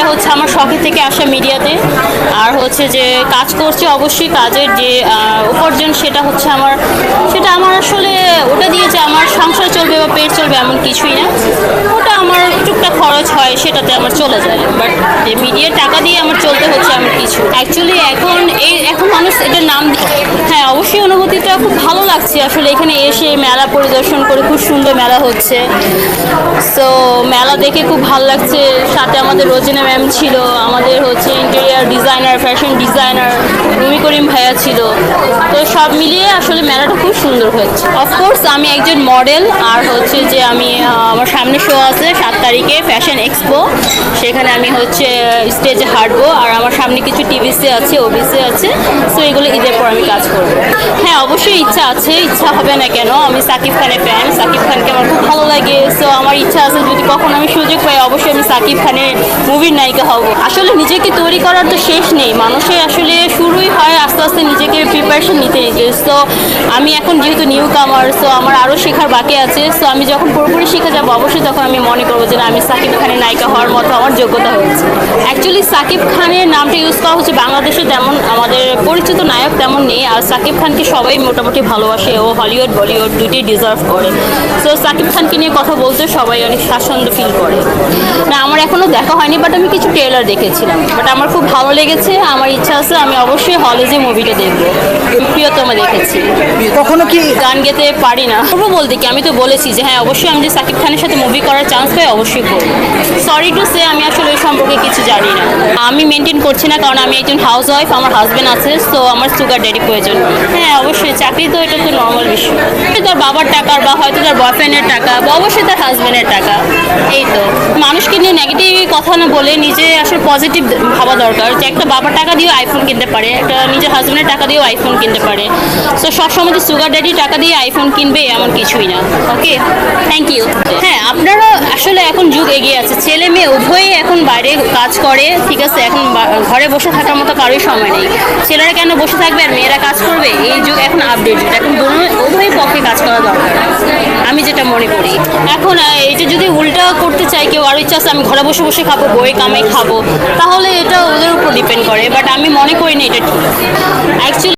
এটা হচ্ছে আমার শখের থেকে আসা মিডিয়াতে। আর হচ্ছে যে কাজ করছি অবশ্যই কাজের যে উপার্জন সেটা হচ্ছে আমার, সেটা আমার আসলে ওটা দিয়ে যে আমার সংসার চলবে বা পেট চলবে এমন কিছুই না। ওটা আমার টুকটাক খরচ হয় সেটাতে আমার চলে যায়। বাট যে মিডিয়ার টাকা দিয়ে আমার চলতে হচ্ছে আমার কিছু। অ্যাকচুয়ালি এখন এই, এখন মানুষ এটার নাম হ্যাঁ অবশ্যই অনুভূতিটা খুব ভালো লাগছে। আসলে এখানে এসে মেলা পরিদর্শন করে খুব সুন্দর মেলা হচ্ছে। সো মেলা দেখে খুব ভালো লাগছে। সাথে আমাদের রোজিনা ম্যাম ছিল, আমাদের হচ্ছে interior designer fashion designer Rumi ভাইয়া ছিল। তো সব মিলিয়ে আসলে মেলাটা খুব সুন্দর হয়েছে। অফকোর্স আমি একজন মডেল আর হচ্ছে যে আমি আমার সামনে শো আছে সাত তারিখে ফ্যাশন এক্সপো সেখানে আমি হচ্ছে স্টেজে হাঁটবো আর আমার সামনে কিছু টিভিসি আছে ওবিসি আছে। সো এগুলো ঈদের পর আমি কাজ করব। হ্যাঁ অবশ্যই ইচ্ছা আছে, ইচ্ছা হবে না কেন। আমি সাকিব খানের ফ্যান সাকিব খানকে আমার খুব ভালো লাগে। সো আমার ইচ্ছা আছে কখনো আমি সুযোগ পাই, অবশ্যই আমি সাকিব খানের মুভির নায়িকা হব। আসলে নিজেকে তৈরি করার তো শেষ নেই। মানুষের আসলে শুরুই হয়, আস্তে আস্তে নিজেকে প্রিপারেশন নিতে নিতে সো আমি এখন যেহেতু নিউ কামার সো আমার আরও শেখার বাকি আছে। সো আমি যখন পুরোপুরি শিখে যাব, অবশ্যই তখন আমি মনে করব যে আমি সাকিব খানের নায়িকা হওয়ার মতো আমার যোগ্যতা হয়েছে। অ্যাকচুয়ালি সাকিব খানের নামটা ইউজ করা হচ্ছে বাংলাদেশে তেমন, আমাদের পরিচিত নায়ক তেমন নেই। আর সাকিব খানকে সবাই মোটামুটি ভালোবাসে। ও হলিউড বলিউড দুটি ডিজার্ভ করে। সো সাকিব খানকে নিয়ে কথা বলতে সবাই অনেক স্বাচ্ছন্দ্য ফিল করে। না, আমার এখনও দেখা হয়নি বাট আমি কিছু ট্রেলার দেখেছিলাম। বাট আমার খুব ভালো লেগেছে, আমার ইচ্ছা আছে আমি অবশ্যই হলে যে মুভিটা দেখব। প্রিয়তমা দেখেছি। কখনো কি গান গেতে পারি না। করব বলতে কি? আমি তো বলেছি যে হ্যাঁ অবশ্যই আমি যে সাকিব খানের সাথে মুভি করার চান্স পাই অবশ্যই করব। সরি টু সে আমি আসলে ওই সম্পর্কে কিছু জানি না। আমি মেনটেন করছি না কারণ আমি একজন হাউস ওয়াইফ আমার হাজব্যান্ড আছে সো আমার সুগার ড্যাডি প্রয়োজন। হ্যাঁ অবশ্যই চাকরি তো এটা তো নর্মাল বিষয় তার বাবার টাকার বা হয়তো তার বয়ফ্রেন্ডের টাকা বা অবশ্যই তার হাজব্যান্ডের টাকা। এই তো। মানুষকে নিয়ে নেগেটিভ কথা না বলে নিজে আসলে পজিটিভ ভাবা দরকার যে একটা বাবার টাকা দিয়েও আইফোন কিনতে পারে একটা নিজের হাজব্যান্ডের টাকা দিয়েও আইফোন কিনতে পারে। সো সবসময় যে সুগার ড্যাডি টাকা দিয়ে আইফোন কিনবে, এমন কিছুই না। ওকে থ্যাংক ইউ হ্যাঁ আপনারা আসলে এখন যুগ এগিয়ে আছে। ছেলে মেয়ে উভয়ই এখন বাইরে কাজ করে, ঠিক আছে? এখন ঘরে বসে থাকার মতো কারোই সময় নেই। ছেলেরা কেন বসে থাকবে আর মেয়েরা কাজ করবে? এই যুগ এখন আপডেট এখন উভয় পক্ষে কাজ করা দরকার। আমি যেটা মনে করি। এখন এটা যদি উল্টা করতে চাই কেউ আরও ইচ্ছা আছে আমি ঘরে বসে বসে খাব, বই কামাই খাব, তাহলে এটা ওদের উপর ডিপেন্ড করে। বাট আমি মনে করি না এটা ঠিক। অ্যাকচুয়ালি